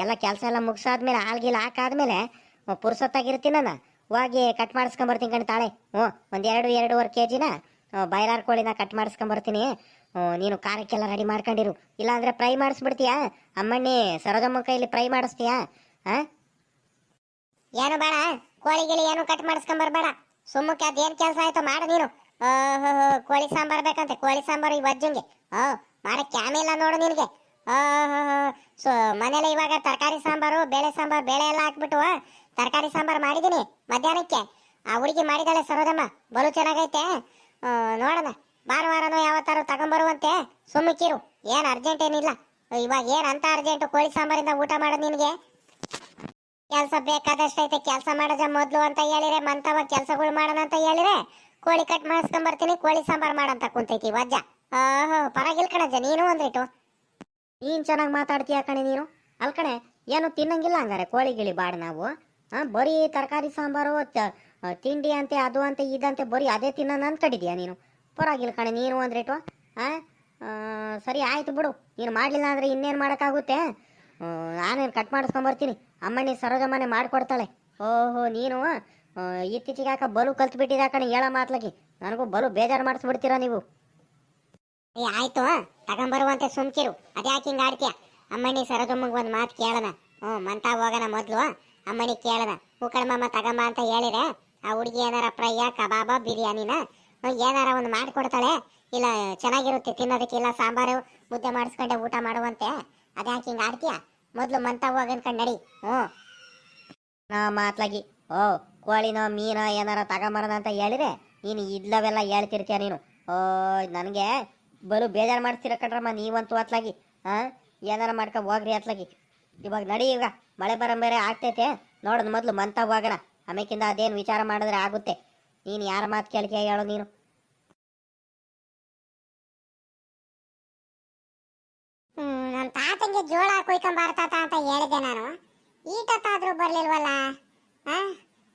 ಎಲ್ಲ ಕೆಲಸ ಎಲ್ಲ ಮುಗಿಸಾದ್ಮೇಲೆ ಹಾಲ್ಗಿಲ್ ಹಾಕಾದ್ಮೇಲೆ ಪುರ್ಸೊತ್ತಾಗಿರ್ತೀನ ಹೋಗಿ ಕಟ್ ಮಾಡಿಸ್ಕೊಂಬರ್ತೀನಿ ಕಣ್ ತಾಳೆ. ಹ್ಞೂ, ಒಂದು ಎರಡು, ಎರಡೂವರೆ ಕೆ ಜಿನ ಬೈಲಾರ್ ಕೋಳಿನ ಕಟ್ ಮಾಡಿಸ್ಕೊಂಬರ್ತೀನಿ. ನೀನು ಖಾರಕ್ಕೆಲ್ಲ ರೆಡಿ ಮಾಡ್ಕೊಂಡಿರು. ಇಲ್ಲಾಂದ್ರೆ ಫ್ರೈ ಮಾಡಿಸ್ಬಿಡ್ತೀಯಾ? ಅಮ್ಮಣ್ಣಿ ಸರೋಜಮ್ಮ ಕೈಲಿ ಫ್ರೈ ಮಾಡಿಸ್ತೀಯಾ? ಹಾಂ ಏನು ಬೇಡ, ಕೋಳಿ ಗಿಳಿ ಏನು ಕಟ್ ಮಾಡಿಸ್ಕೊಂಬರ್ಬೇಡ. ಸುಮ್ಮಕ್ಕೆ ಅದೇನು ಕೆಲಸ ಆಯ್ತು ಮಾಡು ನೀನು. ಕೋಳಿ ಸಾಂಬಾರು ಬೇಕಂತೆ, ಕೋಳಿ ಸಾಂಬಾರು ಈ ವಜ್ಜಂಗೆ. ಓ ಮಾಡಕ್ಕೆ ಆಮೇಲೆ ನೋಡು ನಿನಗೆ. ಸೊ ಮನೇಲಿ ಇವಾಗ ತರಕಾರಿ ಸಾಂಬಾರು, ಬೇಳೆ ಸಾಂಬಾರು, ಬೇಳೆ ಎಲ್ಲ ಹಾಕ್ಬಿಟ್ಟು ತರಕಾರಿ ಸಾಂಬಾರು ಮಾಡಿದ್ದೀನಿ ಮಧ್ಯಾಹ್ನಕ್ಕೆ. ಆ ಹುಡುಗಿ ಮಾಡಿದಾಳೆ ಸರೋದಮ್ಮ. ಬಲು ಚೆನ್ನಾಗೈತೆ. ನೋಡೋಣ. ಭಾನುವಾರನೂ ಯಾವತ್ತಾರು ತಗೊಂಬರುವಂತೆ. ಸುಮ್ಮಕ್ಕಿರು ಏನು ಅರ್ಜೆಂಟ್ ಏನಿಲ್ಲ. ಇವಾಗ ಏನು ಅಂತ ಅರ್ಜೆಂಟು ಕೋಳಿ ಸಾಂಬಾರಿಂದ ಊಟ ಮಾಡೋದು ನಿನಗೆ? ಕೆಲಸ ಬೇಕಾದಷ್ಟು ಐತೆ. ಕೆಲಸ ಮಾಡೋದ ಮೊದಲು ಅಂತ ಹೇಳಿರೆ, ಮಂತವ ಕೆಲಸಗಳು ಮಾಡೋಣ ಅಂತ ಹೇಳಿರೆ. ಕೋಳಿ ಕಟ್ ಮಾಡಿಸ್ಕೊಂಬರ್ತೀನಿ, ಕೋಳಿ ಸಾಂಬಾರು ಮಾಡಂತ ಕುಂತೈತಿ, ವಜ್ಜ. ಆಹೋ, ಪರವಾಗಿಲ್ಲ ಕಣಜ್ಜ, ನೀನು ಒಂದ್ರಿಟ್ಟು ನೀನು ಚೆನ್ನಾಗಿ ಮಾತಾಡ್ತೀಯ ಕಣೆ ನೀನು? ಅಲ್ ಕಣೆ, ಏನು ತಿನ್ನಂಗಿಲ್ಲ ಹಂಗಾರೆ ಕೋಳಿ ಗಿಳಿ ಬಾಡ ನಾವು. ಹಾಂ, ಬರೀ ತರಕಾರಿ ಸಾಂಬಾರು ತಿಂಡಿ ಅಂತೆ, ಅದು ಅಂತೆ ಇದಂತೆ ಬರೀ ಅದೇ ತಿನ್ನೋಣ ಅಂದ್ಕೊಂಡಿದ್ಯಾ ನೀನು? ಪರವಾಗಿಲ್ಲ ಕಣೆ, ನೀನು ಅಂದ್ರಿಟ್ಟು ಹಾಂ ಸರಿ ಆಯ್ತು ಬಿಡು. ನೀನು ಮಾಡಲಿಲ್ಲ ಅಂದರೆ ಇನ್ನೇನು ಮಾಡೋಕ್ಕಾಗುತ್ತೆ? ನಾನೇನು ಕಟ್ ಮಾಡಿಸ್ಕೊಂಬರ್ತೀನಿ ಅಮ್ಮಣ್ಣಿ ಸರೋಜಮ್ಮನೆ ಮಾಡಿಕೊಡ್ತಾಳೆ. ಓಹೋ, ನೀನು ಇತ್ತೀಚೆಗೆ ಯಾಕೆ ಬಲು ಕಲ್ತ್ಬಿಟ್ಟಿದ್ಯಾ ಕಣೆ, ಹೇಳ ಮಾತ್ಲಾಗಿ ನನಗೂ ಬಲು ಬೇಜಾರು ಮಾಡಿಸ್ಬಿಡ್ತೀರಾ ನೀವು? ಏ, ಆಯ್ತು ತಗೊಂಬರುವಂತೆ ಸುಮ್ಕಿರು. ಅದ್ಯಾಕೆ ಹಿಂಗೆ ಆಡ್ತೀಯ? ಅಮ್ಮಣ್ಣಿ ಸರೋಜಮ್ಮಗ್ ಒಂದು ಮಾತು ಕೇಳೋಣ ಹ್ಞೂ, ಮಂತ ಹೋಗೋಣ ಮೊದಲು ಅಮ್ಮನಿ ಕೇಳೋಣ ಹೂಕಳಮ್ಮ ತಗೊಂಬ ಅಂತ ಹೇಳಿದೆ. ಆ ಹುಡುಗಿ ಏನಾರ ಫ್ರೈಯ ಕಬಾಬ, ಬಿರಿಯಾನಿನ? ಏನಾರ ಒಂದು ಮಾಡಿಕೊಡ್ತಾಳೆ. ಇಲ್ಲ, ಚೆನ್ನಾಗಿರುತ್ತೆ, ತಿನ್ನೋದಕ್ಕೆ ಇಲ್ಲ, ಸಾಂಬಾರು, ಮುದ್ದೆ ಮಾಡಿಸ್ಕೊಂಡೆ ಊಟ ಮಾಡುವಂತೆ. ಅದ್ಯಾಕೆ ಹಿಂಗೆ ಆಡ್ತೀಯ? ಮೊದಲು ಮಂತ ಹೋಗನ್ಕಂಡು ನಡಿ. ಹ್ಞೂ. ನಾ ಮಾತ್ಲಾಗಿ, ಓ, ಕೋಳಿನೋ, ಮೀನೋ ಏನಾರ ತಗೊಂಬರೋಣ ಅಂತ ಹೇಳಿದೆ. ನೀನು ಇಲ್ಲವೆಲ್ಲ ಹೇಳ್ತಿರ್ತೀಯ ನೀನು? ಓ ನನಗೆ ಬಲು ಬೇಜಾರು ಮಾಡ್ತೀರ ಕಣ್ರಮ್ಮ, ನೀವಂತೂ ಅತ್ಲಾಗಿ ಹಾಂ ಏನಾರ ಮಾಡ್ಕೊ ಹೋಗ್ರಿ ಅತ್ಲಾಗಿ. ಇವಾಗ ನಡಿ ಈಗ, ಮಳೆ ಬರೋ ಬೇರೆ ಆಗ್ತೈತೆ. ನೋಡೋದು ಮೊದಲು ಮಂತ ಹೋಗೋಣ. ಆಮೇಕಿಂದ ಅದೇನು ವಿಚಾರ ಮಾಡಿದ್ರೆ ಆಗುತ್ತೆ. ನೀನು ಯಾರ ಮಾತು ಕೇಳಿಕೆ ಹೇಳು ನೀನು. ನಮ್ಮ ತಾತಂಗೆ ಜೋಳ ಬರ್ತಾತ ಅಂತ ಹೇಳಿದೆ ನಾನು. ಈಟತ್ತಾದ್ರೂ ಬರ್ಲಿಲ್ವಲ್ಲ? ಆ?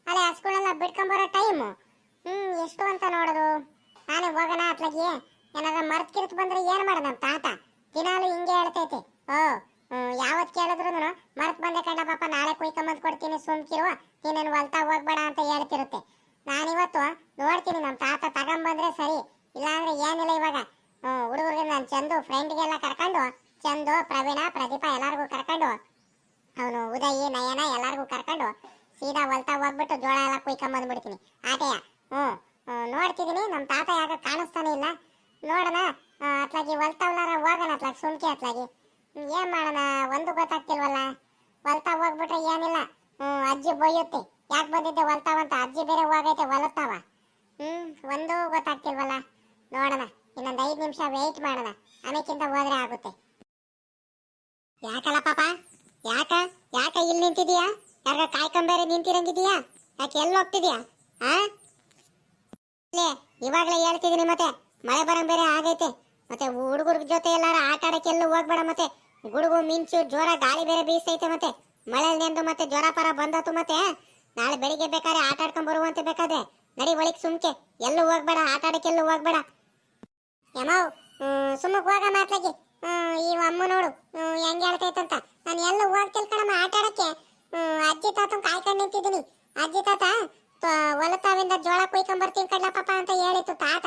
ಅದೇ ಹಸ್ಗಳೆಲ್ಲ ಬಿಟ್ಕೊಂಬರೋ ಟೈಮು ಹ್ಮ್, ಎಷ್ಟು ಅಂತ ನೋಡೋದು? ನಾನೇ ಹೋಗೋಣ ಅತ್ಲಾಗಿ. ಏನಾದ್ರ ಮರ್ತ್ ಕಿರ್ತ್ ಬಂದ್ರೆ ಏನ್ ಮಾಡ ನಮ್ಮ ತಾತ? ದಿನಾಲು ಹಿಂಗೆ ಹೇಳ್ತೈತೆ. ಓ ಯಾವತ್ ಕೇಳಿದ್ರು ಮರ್ತ್ ಬಂದೆ ಕಂಡ ಪಾಪ ನಾಳೆ ಕುಯ್ಕೊಂಬಂದ್ ಕೊಡ್ತೀನಿ ಸುಮ್ಕಿರುವ ನೀನೇನು ಹೊಲ್ತಾ ಹೋಗ್ಬೇಡ ಅಂತ ಹೇಳ್ತಿರುತ್ತೆ. ನಾನಿವತ್ತು ನೋಡ್ತೀನಿ ನಮ್ಮ ತಾತ ತಗೊಂಬಂದ್ರೆ ಸರಿ ಇಲ್ಲಾಂದ್ರೆ ಏನಿಲ್ಲ ಇವಾಗ. ಹುಡುಗರಿಗೆ ನಾನು ಚಂದು ಫ್ರೆಂಡ್ಗೆಲ್ಲ ಕರ್ಕೊಂಡು ಚಂದು ಪ್ರವೀಣ ಪ್ರದೀಪ ಎಲ್ಲಾರ್ಗೂ ಕರ್ಕೊಂಡು ಅವನು ಉದಯಿ ನಯನ ಎಲ್ಲಾರ್ಗೂ ಕರ್ಕೊಂಡು ಸೀದಾ ಹೊಲ್ತಾ ಹೋಗ್ಬಿಟ್ಟು ಜೋಳ ಎಲ್ಲ ಕುಯ್ಕೊಂಬಂದ್ಬಿಡ್ತೀನಿ. ಆಟೆಯ ಹ್ಞೂ ಹ್ಮ್, ನೋಡ್ತಿದ್ದೀನಿ ನಮ್ಮ ತಾತ ಯಾಕೆ ಕಾಣಿಸ್ತಾನೆ ಇಲ್ಲ. ನೋಡೋಣ ಅತ್ಲಾಗಿ ಹೊಲ್ತಾವ್ಲಾರ ಹೋಗೋಣ, ಅತ್ಲಾಗಿ ಸುಮ್ಕೆ ಅತ್ಲಾಗಿ. ಏನ್ ಮಾಡೋಣ, ಒಂದು ಗೊತ್ತಾಗ್ತಿಲ್ವಲ್ಲ? ಹೊಲ್ತಾ ಹೋಗ್ಬಿಟ್ರೆ ಏನಿಲ್ಲ. ಹ್ಮ್, ಅಜ್ಜಿ ಬೊಯ್ಯುತ್ತೆ ಯಾಕೆ ಬಂದಿದ್ದೆ ಹೊಲ್ತಾವಂತ ಅಜ್ಜಿ ಬೇರೆ ಹೋಗೈತೆ ಹೊಲತ್ತಾವ ಹ್ಮ್, ಒಂದು ಗೊತ್ತಾಗ್ತಿಲ್ವಲ್ಲ? ನೋಡೋಣ, ಇನ್ನೊಂದು ಐದು ನಿಮಿಷ ವೆಯ್ಟ್ ಮಾಡೋಣ. ಆಮೇಕಿಂತ ಹೋದ್ರೆ ಆಗುತ್ತೆ. ಯಾಕಲ್ಲ ಪಾಪ? ಯಾಕ? ಯಾಕ ಇಲ್ಲಿ ನಿಂತಿದೀಯಾ? ಯಾರ ಕಾಯ್ಕೊಂಬೇರೆ ನಿಂತಿರಂಗಿದೀಯಾ? ಯಾಕೆ ಎಲ್ಲಿ ಹೋಗ್ತಿದ್ಯಾ? ಆ? ಇವಾಗಲೇ ಹೇಳ್ತಿದೀನಿ ಮತ್ತೆ. ಮಳೆ ಬರಂಗ್ ಬೇರೆ ಆಗೈತೆ. ಮತ್ತೆ ಹುಡುಗರ ಜೊತೆ ಎಲ್ಲಾರು ಆಟ ಆಡಕ್ಕೆ ಎಲ್ಲೂ ಹೋಗ್ಬೇಡ ಮತ್ತೆ. ಗುಡುಗು, ಮಿಂಚು ಜೋರ ಗಾಳಿ ಬೇರೆ ಬೀಸೈತೆ ಮತ್ತೆ. ಮಳೆ ನೆಂದು ಮತ್ತೆ ಜ್ವರ ಪರ ಬಂದತು ಮತ್ತೆ. ನಾಳೆ ಬೆಳಿಗ್ಗೆ ಬೇಕಾದ್ರೆ ಆಟ ಆಡ್ಕೊಂಡ್ ಬರುವಂತೆ ಬೇಕಾದ್ರೆ. ನಡಿ ಒಳಗೆ ಸುಮ್ಕೆ. ಎಲ್ಲೂ ಹೋಗ್ಬೇಡ, ಆಟ ಆಡಕ್ಕೆ ಎಲ್ಲೂ ಹೋಗ್ಬೇಡ ಯಮಾವ್ ಸುಮ್ಮಕ್ ಹೋಗ ಮಾತ್ಲಾಗಿ. ಈ ಅಮ್ಮ ನೋಡು. ಹೆಂಗೆ ಹೇಳ್ತೈತಂತ. ನಾನು ಎಲ್ಲೂ ಹೋಗ್ ಕಣಮ್ಮ ಆಟ ಆಡಕ್ಕೆ. ಅಜ್ಜಿ ತಾತನ್ ಕಾಯ್ಕೊಂಡ್ ನಿಂತಿದ್ದೀನಿ. ಅಜ್ಜಿ ತಾತ ಹೊಲತಾವಿಂದ ಜೋಳ ಕುಯ್ಕೊಂಡ್ ಬರ್ತೀನಿ ಕಡ್ಲಪ್ಪ ಅಂತ ಹೇಳಿತ್ತು ತಾತ.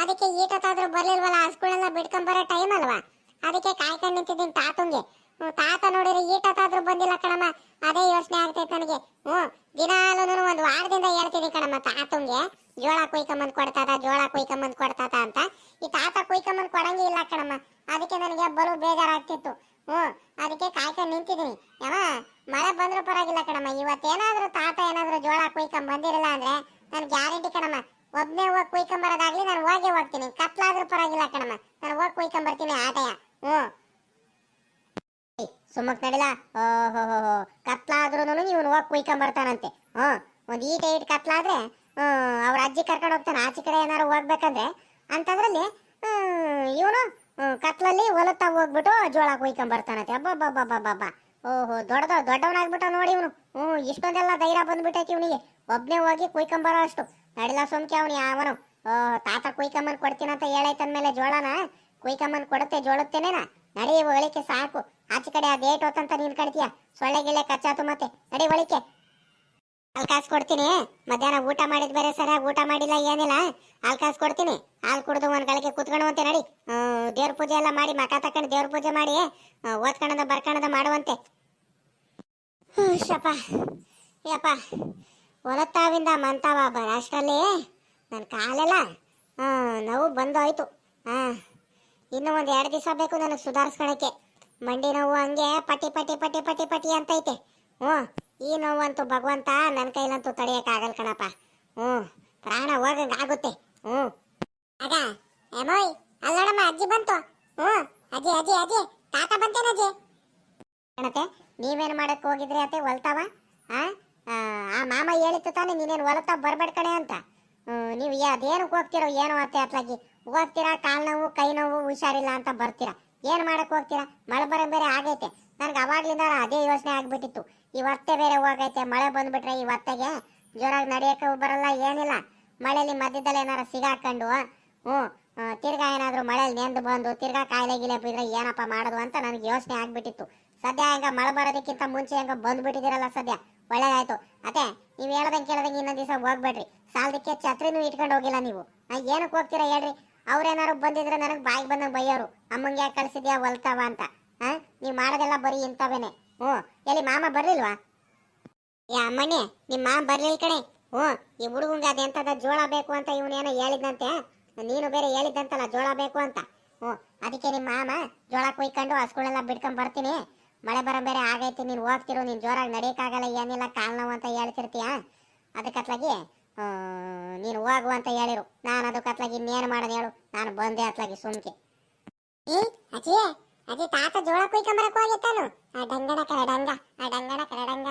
ಅದಕ್ಕೆ ಈಟತ್ತಾದ್ರೂ ಬರ್ಲಿಲ್ವಲ್ಲ? ಬಿಡ್ಕೊಂಡ್ ಬರೋ ಟೈಮ್ ಅಲ್ವಾ? ಅದಕ್ಕೆ ಕಾಯ್ಕೊಂಡ್ ನಿಂತಿದ್ದೀನಿ ತಾತಂಗೆ. ತಾತ ನೋಡಿದ್ರೆ ಈಟತ್ತಾದ್ರೂ ಬಂದಿಲ್ಲ ಕಣಮ್ಮ. ಅದೇ ಯೋಚನೆ ಆಗ್ತೈತೆ ನನಗೆ. ಹ್ಞೂ ದಿನಾಲೂ ಒಂದು ವಾರದಿಂದ ಹೇಳ್ತೀನಿ ಕಣಮ್ಮ ತಾತಂಗೆ. ಜೋಳ ಕುಯ್ಕೊಂಬಂದು ಕೊಡ್ತಾತ, ಜೋಳ ಕುಯ್ಕೊಂಬಂದು ಕೊಡ್ತಾತ ಅಂತ. ಈ ತಾತ ಕುಯ್ಕೊಂಬಂದು ಕೊಡಂಗೆ ಇಲ್ಲ ಕಣಮ್ಮ. ಅದಕ್ಕೆ ನನಗೆ ಬಲು ಬೇಜಾರಾಗ್ತಿತ್ತು. ಹ್ಞೂ ಅದಕ್ಕೆ ಕಾಯ್ಕೊಂಡು ನಿಂತಿದ್ದೀನಿ. ಯಾವ ಮಳೆ ಬಂದರೂ ಪರವಾಗಿಲ್ಲ ಕಣಮ್ಮ. ಇವತ್ತೇನಾದರೂ ತಾತ ಏನಾದರೂ ಜೋಳ ಕುಯ್ಕೊಂಬಂದಿರಲ್ಲ ಅಂದ್ರೆ ನನ್ ಗ್ಯಾರಂಟಿ ಕಣಮ್ಮ. ಒಬ್ನೇ ಹೋಗಿ ಕುಯ್ಕೊಂಬರೋದಾಗ್ಲಿ ನಾನು ಹೋಗಿ ಹೋಗ್ತೀನಿ. ಕತ್ಲಾದ್ರೂ ಪರವಾಗಿಲ್ಲ ಕಣಮ್ಮ. ನಾನು ಹೋಗಿ ಕುಯ್ಕೊಂಬರ್ತೀನಿ ಆಟಯ ಹ್ಞೂ. ಸುಮ್ಮಕ್ ನಡಿಲ. ಓಹೋ ಕತ್ಲಾದ್ರೂ ಇವನು ಹೋಗಿ ಕುಯ್ಕೊಂಬರ್ತಾನಂತೆ. ಹ್ಞೂ. ಒಂದು ಈಟ ಈಟ್ ಕತ್ಲಾದ್ರೆ ಅವ್ರ ಅಜ್ಜಿ ಕರ್ಕೊಂಡು ಹೋಗ್ತಾನೆ. ಆಚೆ ಕಡೆ ಏನಾರು ಹೋಗ್ಬೇಕಂದ್ರೆ, ಅಂತದ್ರಲ್ಲಿ ಇವನು ಕತ್ಲಲ್ಲಿ ಹೊಲತ್ತ ಹೋಗ್ಬಿಟ್ಟು ಜೋಳ ಕುಯ್ಕೊಂಬರ್ತಾನಂತೆ. ಅಬ್ಬಬ್ಬಬ್ಬಬ್ಬಬ್ಬ. ಓಹೋ, ದೊಡ್ಡದ, ದೊಡ್ಡವನಾಗ್ಬಿಟ್ಟ ನೋಡಿ ಇವನು. ಹ್ಞೂ, ಇಷ್ಟೊಂದೆಲ್ಲ ಧೈರ್ಯ ಬಂದ್ಬಿಟ್ಟೈತಿ ಇವನಿಗೆ. ಒಬ್ನೇ ಹೋಗಿ ಕುಯ್ಕೊಂಬರೋ ಅಷ್ಟು. ನಡಿಲ ಸೋಮ್ಕೆ ಅವನು ಯಾವನು. ತಾತ ಅಂತ ಕೊಡ್ತೀನಂತ ಹೇಳೈತಂದ್ಮೇಲೆ ಜೋಳನ? ಕುಯ್ಕೊಂಬಂದ್ ಕೊಡುತ್ತೆ ಜೋಳುತ್ತೇನೇನ ನಡಿ ಒಳಿಕೆ ಸಾಕು. ಆಚೆ ಕಡೆ ಆ ಡೇಟ್ ಹೊತ್ತಂತ ನೀನ್ ಕಡ್ತೀಯ ಸೊಳ್ಳೆ ಗಿಳೆ ಕಚ್ಚಾತು ಮತ್ತೆ. ನಡಿ ಒಳಿಕೆ ಕಾಸು ಕೊಡ್ತೀನಿ. ಮಧ್ಯಾಹ್ನ ಊಟ ಮಾಡಿದ್ ಬೇರೆ ಸರಿಯಾಗಿ ಊಟ ಮಾಡಿಲ್ಲ, ಏನಿಲ್ಲ. ಹಾಲ್ ಕೊಡ್ತೀನಿ. ಹಾಲು ಕುಡ್ದು ಒಂದ್ ಗಳಿಗೆ ಕುತ್ಕೊಳ್ಳುವಂತೆ ನಡಿ. ದೇವ್ರ ಪೂಜೆ ಎಲ್ಲ ಮಾಡಿ ಮಕ ತಕೊಂಡು ದೇವ್ರ ಪೂಜೆ ಮಾಡಿ ಓದ್ಕಣದ ಬರ್ಕಣದ ಮಾಡುವಂತೆ. ಶಪ ಯಪ್ಪ. ಹೊಲತ್ತಾವಿಂದ ಮಂತಾವ ಬರೋಷ್ಟರಲ್ಲಿ ನನ್ನ ಕಾಲೆಲ್ಲ? ಹಾಂ, ನೋವು ಬಂದೋಯ್ತು. ಹಾಂ, ಇನ್ನೂ ಒಂದು ಎರಡು ದಿವಸ ಬೇಕು ನನಗೆ ಸುಧಾರಿಸ್ಕೊಳಕ್ಕೆ. ಮಂಡಿ ನೋವು ಹಂಗೆ ಪಟಿ ಪಟಿ ಪಟಿ ಪಟಿ ಪಟಿ ಅಂತೈತೆ. ಹ್ಞೂ, ಈ ನೋವಂತೂ ಭಗವಂತ ನನ್ನ ಕೈಲಂತೂ ತಡೆಯೋಕ್ಕಾಗಲ್ಲ ಕಣಪ್ಪ. ಹ್ಞೂ, ಪ್ರಾಣ ಹೋಗಂಗೆ ಆಗುತ್ತೆ ಹ್ಞೂ. ಆಗ, ಏಮೋಯ್, ಅಲ್ಲೋಡಮ್ಮ, ಅಜ್ಜಿ ಬಂತು. ಹ್ಞೂ, ಅಜ್ಜಿ ಅಜ್ಜಿ ಅಜ್ಜಿ, ತಾತ ಬಂತೇನಜ್ಜಿ ಕಣತೆ, ನೀವೇನು ಮಾಡಕ್ಕೆ ಹೋಗಿದ್ರಿ ಅತ್ತೆ ಹೊಲ್ತಾವ ಆ ಆ, ಮಾಮ ಹೇಳಿತ್ತು ತಾನೆ ನೀನೇನು ಹೊಲತಾ ಬರ್ಬೇಡ ಕಣೆ ಅಂತ. ನೀವು ಅದೇನು ಹೋಗ್ತಿರೋ ಏನೋ ಅತ್ತೆ ಅತ್ಲಾಗಿ. ಹೋಗ್ತೀರಾ ಕಾಲ್ ನೋವು ಕೈ ನೋವು ಹುಷಾರಿಲ್ಲ ಅಂತ ಬರ್ತೀರಾ. ಏನು ಮಾಡಕ್ಕೆ ಹೋಗ್ತೀರಾ? ಮಳೆ ಬರ ಬೇರೆ ಆಗೈತೆ. ನನಗೆ ಅವಾಗ್ಲಿಂದ ಅದೇ ಯೋಚನೆ ಆಗ್ಬಿಟ್ಟಿತ್ತು. ಇವತ್ತೇ ಬೇರೆ ಹೋಗೈತೆ ಮಳೆ ಬಂದ್ಬಿಟ್ರೆ ಹೊತ್ತೆಗೆ ಜೋರಾಗಿ ನಡೆಯೋಕೆ ಬರಲ್ಲ ಏನಿಲ್ಲ. ಮಳೆಯಲ್ಲಿ ಮಧ್ಯದಲ್ಲಿ ಏನಾರ ಸಿಗಾಕೊಂಡು ಹ್ಞೂ ತಿರ್ಗಾ ಏನಾದ್ರು ಮಳೆಯಲ್ಲಿ ನೆಂದು ಬಂದು ತಿರ್ಗಾ ಕಾಯಿಲೆ ಗಿಲೆ ಬಿದ್ರೆ ಏನಪ್ಪ ಮಾಡೋದು ಅಂತ ನನಗೆ ಯೋಚನೆ ಆಗ್ಬಿಟ್ಟಿತ್ತು. ಸದ್ಯ ಹಂಗ ಮಳೆ ಬರೋದಕ್ಕಿಂತ ಮುಂಚೆ ಹೆಂಗ ಬಂದ್ಬಿಟ್ಟಿದ್ದೀರಲ್ಲ ಸದ್ಯ. ಒಳ್ಳೇದಾಯ್ತು. ಅತ್ತೆ, ನೀವು ಹೇಳ್ದಂಗೆ ಕೇಳ್ದಂಗೆ ಇನ್ನೊಂದು ದಿವಸ ಹೋಗ್ಬೇಡ್ರಿ. ಸಾಲದಕ್ಕೆ ಛತ್ರಿನೂ ಇಟ್ಕೊಂಡು ಹೋಗಿಲ್ಲ ನೀವು. ಏನಕ್ಕೆ ಹೋಗ್ತೀರಾ ಹೇಳ್ರಿ. ಅವ್ರೇನಾರು ಬಂದಿದ್ರೆ ನನಗೆ ಬಾಯಿಗೆ ಬಂದಂಗೆ ಬೈಯೋರು. ಅಮ್ಮಂಗೆ ಯಾಕೆ ಕಳ್ಸಿದ್ಯಾ ಹೊಲ್ತಾವ ಅಂತ. ಹಾ ನೀವು ಮಾಡೋದೆಲ್ಲ ಬರೀ ಇಂಥವೇನೆ. ಹ್ಞೂ, ಎಲ್ಲಿ ಮಾಮ ಬರಲಿಲ್ವಾ? ಏ, ಅಮ್ಮಣ್ಣೆ ನಿಮ್ಮ ಮಾಮ ಬರ್ಲಿಲ್ಲ ಕಣೆ. ಹ್ಞೂ, ಈ ಹುಡುಗಂಗೆ ಅದೆಂಥದ ಜೋಳ ಬೇಕು ಅಂತ ಇವನೇನೋ ಹೇಳಿದ್ದಂತೆ ನೀನು ಬೇರೆ ಹೇಳಿದ್ದಂತಲ್ಲ ಜೋಳ ಬೇಕು ಅಂತ. ಹ್ಞೂ, ಅದಕ್ಕೆ ನಿಮ್ಮ ಮಾಮ ಜೋಳ ಕುಯ್ಕೊಂಡು ಹಸುಗಳೆಲ್ಲ ಬಿಡ್ಕೊಂಡು ಬರ್ತೀನಿ. ಮಳೆ ಬರೋ ಬೇರೆ ಆಗೈತಿ, ನೀನು ಹೋಗ್ತಿರು ನೀನು ಜೋರಾಗಿ ನಡಿಯಕ್ಕಾಗಲ್ಲ, ಏನಿಲ್ಲ, ಕಾಲು ನೋವು ಅಂತ ಹೇಳ್ತಿರ್ತೀಯ? ಅದಕ್ಕತ್ಲಾಗಿ ನೀನು ಹೋಗು ಅಂತ ಹೇಳಿರು. ನಾನು ಅದಕ್ಕತ್ಲಾಗಿ ಇನ್ನೇನು ಮಾಡೋದು ಹೇಳು. ನಾನು ಬಂದೆ ಅತ್ಲಾಗಿ ಸುಮ್ಕೆ. ಏ, ಅಜ್ಜಿ ತಾತ ಜೋಳ ಕುಯ್ಕೊಂಬರಕ್ಕೆ ಹೋಗಿತ್ತಾನು ಆ ಡಂಗಣ ಕರಡಂಗ ಆ ಡಂಗಣ ಕರಡಂಗ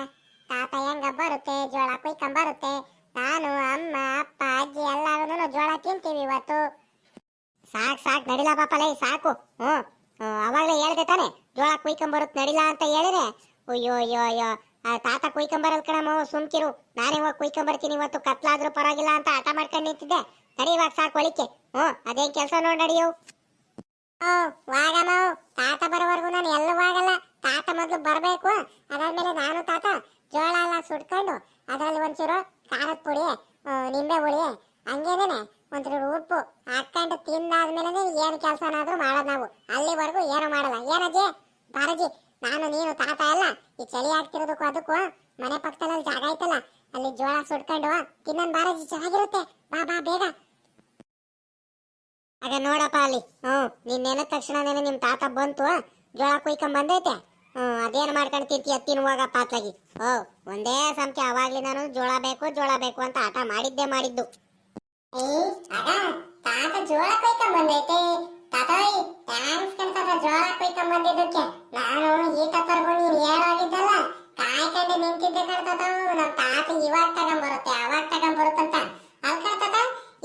ತಾತ ಹೆಂಗ ಬರುತ್ತೆ, ಜೋಳ ಕುಯ್ಕೊಂಬರುತ್ತೆ? ನಾನು, ಅಮ್ಮ, ಅಪ್ಪ, ಅಜ್ಜಿ ಎಲ್ಲರೂ ಜೋಳ ತಿಂತೀವಿ ಇವತ್ತು. ಸಾಕ್ ಸಾಕ್, ನಡಿಲ ಸಾಕು. ಹ್ಮ್ ಹ್ಮ್, ಅವಾಗ್ಲೇ ಹೇಳ್ದೆ ತಾನೆ ಜೋಳ ಕುಯ್ಕೊಂಬರುತ್ ನಡಿಲ ಅಂತ ಹೇಳಿದ್ರೆ ಅಯ್ಯೋ ಅಯ್ಯೋ ಅಯ್ಯೋ ಆ ತಾತ ಕುಯ್ಕೊಂಬರಲ್ ಕಣಮ್ಮ ಸುಮ್ಕಿರು. ನಾನೇ ಹೋಗಿ ಕುಯ್ಕೊಂಬರ್ತೀನಿ ಇವತ್ತು? ಕತ್ಲಾದ್ರೂ ಪರವಾಗಿಲ್ಲ ಅಂತ ಹಠ ಮಾಡ್ಕೊಂಡು ನಿಂತಿದ್ದೆ. ನಡಿ ಇವಾಗ ಸಾಕು ಒಳಿಕೆ ಹ್ಞೂ ಅದೇನು ಕೆಲಸ ನೋಡಿ ನಡಿಯೋ ಓ, ವಾಗಮ್ಮ ತಾತ ಬರೋವರೆಗೂ ನಾನು ಎಲ್ಲೂ ಆಗಲ್ಲ ತಾತ ಮೊದಲು ಬರಬೇಕು. ಅದಾದಮೇಲೆ ನಾನು ತಾತ, ಜೋಳ ಎಲ್ಲ ಸುಟ್ಕೊಂಡು ಅದರಲ್ಲಿ ಒಂಚೂರು ಖಾರದ ಪುಡಿ ನಿಂಬೆ ಹುಳಿ ಹಂಗೇನೆ ಒಂಚೂರು ಉಪ್ಪು ಹಾಕ್ಕೊಂಡು ತಿಂದಾದ್ಮೇಲೆ ಏನು ಕೆಲಸನಾದ್ರೂ ಮಾಡೋದು ನಾವು. ಅಲ್ಲಿವರೆಗೂ ಏನೂ ಮಾಡಲ್ಲ. ಏನಜ್ಜಿ ಬಾರಜಿ ನಾನು, ನೀನು, ತಾತ ಎಲ್ಲ ಈ ಚಳಿ ಆಗ್ತಿರೋದಕ್ಕೂ ಅದಕ್ಕೂ ಮನೆ ಪಕ್ಕದಲ್ಲಿ ಜಾಗ ಐತಲ್ಲ, ಅಲ್ಲಿ ಜೋಳ ಸುಟ್ಕೊಂಡು ತಿನ್ನನ್ ಬಾರಜಿ ಚೆನ್ನಾಗಿರುತ್ತೆ. ಬಾ ಬಾ, ಬೇಗ. ಆಗ ನೋಡಪ್ಪ ಅಲ್ಲಿ ಹ್ಮ್ ನೀನ್ ನೆನದ ತಕ್ಷಣನೇ ನಿಮ್ ತಾತ ಬಂತು, ಜೋಳ ಕುಯ್ಕೊಂಡ್ ಬಂದೈತೆ. ಹ್ಮ್ ಅದೇನ್ ಮಾಡ್ಕೊಂಡು ತಿಂತಿ ತಿನ್ನುವಾಗ ಪಾತ್ಲಾಗಿ. ಓ ಒಂದೇ ಸಂಖ್ಯೆ, ಅವಾಗ್ಲಿ ನಾನು ಜೋಳ ಬೇಕು ಜೋಳ ಬೇಕು ಅಂತ ಆಟ ಮಾಡಿದ್ದೆ ಮಾಡಿದ್ದು. ತಾತ ಜೋಳ ತಾತಾಯಿ ಥ್ಯಾಂಕ್ಸ್ ಕಣ್ತಾತ ಜೋಳ ಕುಯ್ಕೊಂಡ್ ಬಂದಿದ್ದಕ್ಕೆ. ನಾನು ಈಟತ್ತರ್ಗು ನೀನ್ ಆಗಿದ್ದಲ್ಲ ಕಾಯ್ಕೊಂಡು ನಿಂತಿದ್ದೆ ಕಣ್ತಾತ ನಮ್ ತಾತ ಇವಾಗ ತಗೊಂಬರುತ್ತೆ, ಅವಾಗ ತಗೊಂಬರುತ್ತಂತ ಅಲ್ ಕಳ್ತದ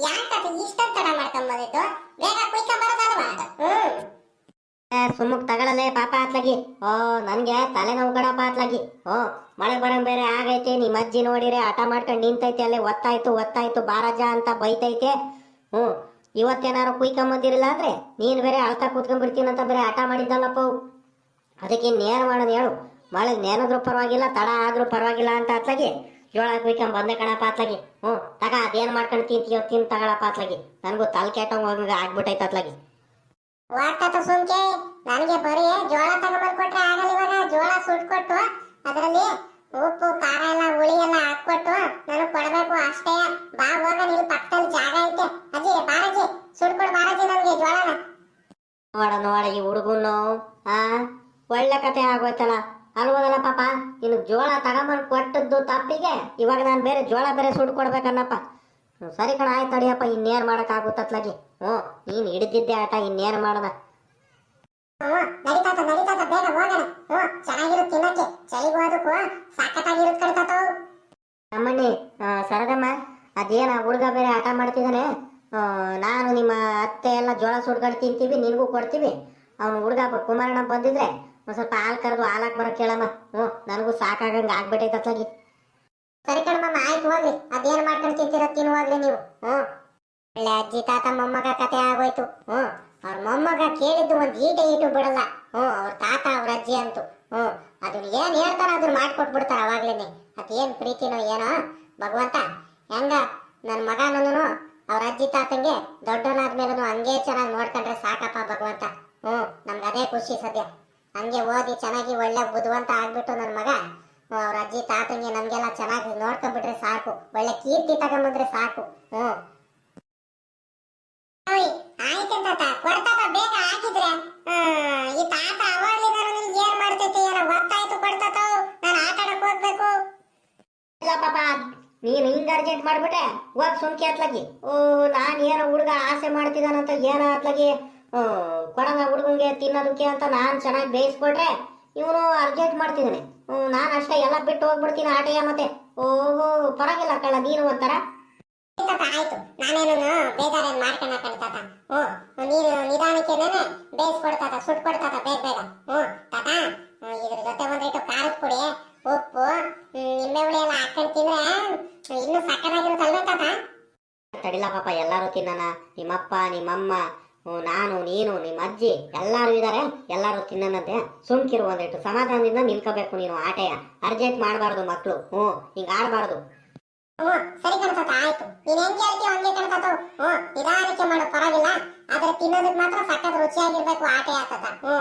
ಯಾಕ ತಾತ ಇಷ್ಟೊಂದು ತಡ ಮಾಡ್ಕೊಂಡ್ ಬಂದಿದ್ದು ಬೇಗ ಕುಯ್ಕೊಂಡ್ ಬರೋದಲ್ವಾ ಹ್ಮ್. ಸುಮ್ಮಕ್ ತಗೊಳ್ಳಲೇ ಪಾಪ ಆತ್ಲಗಿ. ಓ, ನನ್ಗೆ ತಲೆನೋವು ಕಡಪ ಆತ್ಲಗಿ. ಓ, ಮಳೆ ಬರಂಗ್ ಬೇರೆ ಆಗೈತೆ ನಿಮ್ಮ ಅಜ್ಜಿ ನೋಡಿರೆ ಹಠ ಮಾಡ್ಕೊಂಡು ನಿಂತೈತೆ, ಅಲ್ಲೇ ಒತ್ತಾಯ್ತು ಒತ್ತಾಯ್ತು ಬಾರಜ ಅಂತ ಬೈತೈತೆ. ಹ್ಞೂ ಇವತ್ತೇನಾರು ಕುಯ್ಕೊಂಬಂದಿರಲಿಲ್ಲ ಅಂದ್ರೆ ನೀನು ಬೇರೆ ಅಳ್ತಾ ಅಂತ ಬೇರೆ ಆಟ ಮಾಡಿದ್ದಲ್ಲಪ್ಪ. ಅದಕ್ಕೆ ನೇರ ಮಾಡೋದು ಹೇಳು. ಮಳೆ ನೇನದ್ರೂ ಪರವಾಗಿಲ್ಲ, ತಡ ಆದ್ರೂ ಪರವಾಗಿಲ್ಲ ಅಂತ ಅತ್ಲಾಗಿ ಜೋಳ ಕುಯ್ಕೊಂಡ್ ಬಂದೆ ಕಣಪ್ಪ ಅತ್ಲಾಗಿ. ಹ್ಞೂ ತಗ, ಅದೇನು ಮಾಡ್ಕೊಂಡು ತಿಂತೀಯೋ ತಿನ್ ತಗೊಳಪ್ಪ ಅತ್ಲಾಗಿ. ನನಗೂ ತಲೆ ಕೆಟ್ಟಂಗ್ ಹೋಗಂಗ ಆಗ್ಬಿಟ್ಟೈತೆ ಅತ್ಲಾಗಿ. ಸುಮ್ಕೆ. ನನಗೆ ಬರೀ ಜೋಳ ತಗೊಂಬಂದ್ ಕೊಟ್ರೆ ಆಗಲ್ಲ ಇವಾಗ. ಜೋಳ ಸುಟ್ಕೊಟ್ಟು ಅದರಲ್ಲಿ ಉಪ್ಪು ಖಾರ ಎಲ್ಲ, ಹುಳಿ ಎಲ್ಲ ಹಾಕ್ಕೊಟ್ಟು ನನಗ್ ಕೊಡಬೇಕು, ಅಷ್ಟೇ. ಬಾ, ಹೋಗ ನಿಲ್ ಪಕ್ಕದಲ್ಲಿ ಜಾಗ ಐತೆ. ಅಜ್ಜಿ, ಬಾರಜ್ಜಿ, ಸುಡ್ಕೊಡು ಬಾರಜ್ಜಿ ನನಗೆ ಜೋಳನ ನೋಡ ನೋಡ, ಈ ಹುಡುಗನು, ಆ? ಒಳ್ಳೆ ಕತೆ ಆಗೋಯ್ತಲ್ಲ. ಅಲ್ವದಲ್ಲ ಪಾಪ ಇನ್ನು ಜೋಳ ತಗೊಂಬಂದು ಕೊಟ್ಟದ್ದು ತಪ್ಪಿಗೆ? ಇವಾಗ ನಾನು ಬೇರೆ ಜೋಳ ಬೇರೆ ಸುಡ್ ಕೊಡ್ಬೇಕನ್ನಪ್ಪ. ಸರಿ ಕಣ, ಆಯ್ತು ತಡಿಯಪ್ಪ ಇನ್ನೇನು ಮಾಡೋಕ್ಕಾಗುತ್ತತ್ಲಾಗಿ ಹ್ಞೂ ನೀನು ಹಿಡಿದಿದ್ದೆ ಆಟ, ಇನ್ನೇನು ಮಾಡದ? ನಡಿತಾತ ನಡಿತಾತ ಬೇಗ ಹೋಗೋಣ. ಹ್ಞೂ ಚೆನ್ನಾಗಿರುತ್ತೆ ತಿನ್ನಕ್ಕೆ. ಚಳಿಗೂ ಅದಕ್ಕೂ ಸಖತ್ತಾಗಿರುತ್ತೆ ಕಡಿತಾತ ಅಮ್ಮಣ್ಣಿ ಸರಗಮ್ಮ ಸರದಮ್ಮ ಅದೇನ ಹುಡುಗ ಬೇರೆ ಆಟ ಮಾಡ್ತಿದ್ದಾನೆ ನಾನು ನಿಮ್ಮ ಅತ್ತೆ ಎಲ್ಲ ಜೋಳ ಸುಡ್ಕೊಂಡು ತಿಂತೀವಿ ನಿನಗೂ ಕೊಡ್ತೀವಿ. ಅವನು ಹುಡುಗ ಕುಮಾರಣ್ಣ ಬಂದಿದ್ರೆ ಒಂದು ಸ್ವಲ್ಪ ಹಾಲು ಕರೆದು ಹಾಲಾಕ್ ಬರೋಕೆ ಕೇಳಮ್ಮ. ಹ್ಞೂ ನನಗೂ ಸಾಕಾಗಂಗೆ ಆಗ್ಬಿಟ್ಟೈತೆ ಅತ್ಲಾಗಿ. ಸರಿ ಕಣಮ್ಮ ಆಯ್ತು ಹೋಗ್ಲಿ. ಅದೇನ್ ಮಾಡ್ಕೊಂಡು ತಿಂತೀರ ತಿನ್ನುವಾಗ್ಲಿ ನೀವು. ಹ್ಞೂ ಒಳ್ಳೆ ಅಜ್ಜಿ ತಾತ ಮೊಮ್ಮಗ ಕತೆ ಆಗೋಯ್ತು. ಹ್ಮ್. ಅವ್ರ ಮೊಮ್ಮಗ ಕೇಳಿದ್ದು ಒಂದು ಈಟೆ ಈಟು ಬಿಡಲ್ಲ. ಹ್ಞೂ, ಅವ್ರ ತಾತ, ಅವ್ರ ಅಜ್ಜಿ ಅಂತೂ. ಹ್ಞೂ ಅದನ್ನ ಏನು ಹೇಳ್ತಾರ ಅದನ್ನ ಮಾಡ್ಕೊಟ್ಬಿಡ್ತಾರ ಅದು ಏನು ಪ್ರೀತಿನೋ ಏನೋ. ಭಗವಂತ, ಹೆಂಗ ನನ್ನ ಮಗನೂ ಅವ್ರ ಅಜ್ಜಿ ತಾತಂಗೆ ದೊಡ್ಡವನಾದ್ಮೇಲೂ ಹಂಗೆ ಚೆನ್ನಾಗಿ ನೋಡ್ಕೊಂಡ್ರೆ ಸಾಕಪ್ಪ ಭಗವಂತ. ಹ್ಞೂ, ನಮ್ಗೆ ಅದೇ ಖುಷಿ ಸದ್ಯ. ಹಂಗೆ ಓದಿ ಚೆನ್ನಾಗಿ ಒಳ್ಳೆ ಬುದ್ಧವಂತ ಆಗ್ಬಿಟ್ಟು ನನ್ನ ಮಗ ಅವ್ರ ಅಜ್ಜಿ ತಾತಂಗೆ ನಮಗೆಲ್ಲ ಚೆನ್ನಾಗಿ ನೋಡ್ಕೊಂಡ್ಬಿಟ್ರೆ ಸಾಕು. ಒಳ್ಳೆ ಕೀರ್ತಿ ತಗೊಂಬಂದ್ರೆ ಸಾಕು. ಹ್ಮ್ ಆಯ್ತು ತಾತ ಕೊಡ್ತಾತ ಬೇಗ ಹಾಕಿದ್ರೆ ಈ ತಾತ ಅವಾಗ್ಲಿಂದ ನಿಮ್ಗೆ ಏನ್ ಮಾಡ್ತೈತಿ ಏನೋ ಗೊತ್ತಾಯ್ತು ಕೊಡ್ತಾತ ನಾನು ಆಟ ಆಡಕ್ ಹೋಗ್ಬೇಕು ಇಲ್ಲ ಪಾಪ ನೀನು ಹಿಂಗ ಅರ್ಜೆಂಟ್ ಮಾಡ್ಬಿಟ್ಟೆ, ಹೋಗ್ ಸುಮ್ಕೆ ಹತ್ಲಗಿ ಓ, ನಾನು ಏನೋ ಹುಡುಗ ಆಸೆ ಮಾಡ್ತಿದ್ದಾನಂತ ಏನೋ ಅತ್ಲಾಗಿ ಕೊಡಂಗ ಹುಡುಗಂಗೆ ತಿನ್ನೋದಕ್ಕೆ ಅಂತ ನಾನು ಚೆನ್ನಾಗಿ ಬೇಯಿಸ್ಕೊಟ್ರೆ ಇವನು ಅರ್ಜೆಂಟ್ ಮಾಡ್ತಿದ್ದಾನೆ ನಾನು ಅಷ್ಟೇ ಎಲ್ಲ ಬಿಟ್ಟು ಹೋಗ್ಬಿಡ್ತೀನಿ ಆಟೆಯ ಮತ್ತೆ. ಓಹೋ, ಪರವಾಗಿಲ್ಲ ಕಳ್ಳ, ನೀನು ಒಂಥರ ತಾತ ಆಯ್ತು ನಾನೇನು ಬೇಜಾರೇನ್ ಮಾಡ್ಕೊಂಡ ಕಳಿತಾತ ಹ್ಮ್ ನೀನು ನಿಧಾನಕ್ಕೆ ಬೇಯಿಸ್ಕೊಡ್ತಾತ ಸುಟ್ಕೊಡ್ತಾತ ಬೇಗ ಬೇಗ ಹ್ಮ್ ತಾತ ಹ್ಮ್, ಇದ್ರ ಜೊತೆ ಒಂದಿಟ್ಟು ಖಾರದ ಪುಡಿ ಉಪ್ಪು ಹ್ಮ್, ನಿಂಬೆ ಹುಳಿ ಎಲ್ಲ ಹಾಕೊಂಡು ತಿಂದ್ರೆ ಹ್ಮ್, ಇನ್ನೂ ಸಕ್ಕತ್ತಾಗಿರುತ್ತಲ್ವೇ ತಾತ ತಡಿಲ ಪಾಪ ಎಲ್ಲರೂ ತಿನ್ನೋಣ ನಿಮ್ಮಪ್ಪ, ನಿಮ್ಮಮ್ಮ ನಾನು, ನೀನು, ನಿಮ್ಮ ಅಜ್ಜಿ, ಎಲ್ಲರೂ ಇದ್ದಾರೆ ಎಲ್ಲರೂ ತಿನ್ನನಂತೆ. ಸುಮ್ಕಿರು ಒಂದಿಟ್ಟು, ಸಮಾಧಾನದಿಂದ ನಿಲ್ಕೋಬೇಕು ನೀನು ಆಟೆಯ. ಅರ್ಜೆಂಟ್ ಮಾಡಬಾರ್ದು ಮಕ್ಕಳು ಹ್ಞೂ ಹಿಂಗೆ ಆಡಬಾರ್ದು. ಹ್ಞೂ ಸರಿ ಆಯ್ತು. ನೀನ್ ಹೆಂಗ್ ಹೇಳ್ತೀಯ ಹಂಗೆ ಕಣತಾತ ಹ್ಞೂ ನಿಧಾನಕ್ಕೆ ಮಾಡು, ಪರವಾಗಿಲ್ಲ. ಆದ್ರೆ ತಿನ್ನೋದಕ್ಕೆ ಮಾತ್ರ ಸಕ್ಕತ್ ರುಚಿಯಾಗಿರ್ಬೇಕು ಆಟೆ ಆಗ್ತದ ಹ್ಞೂ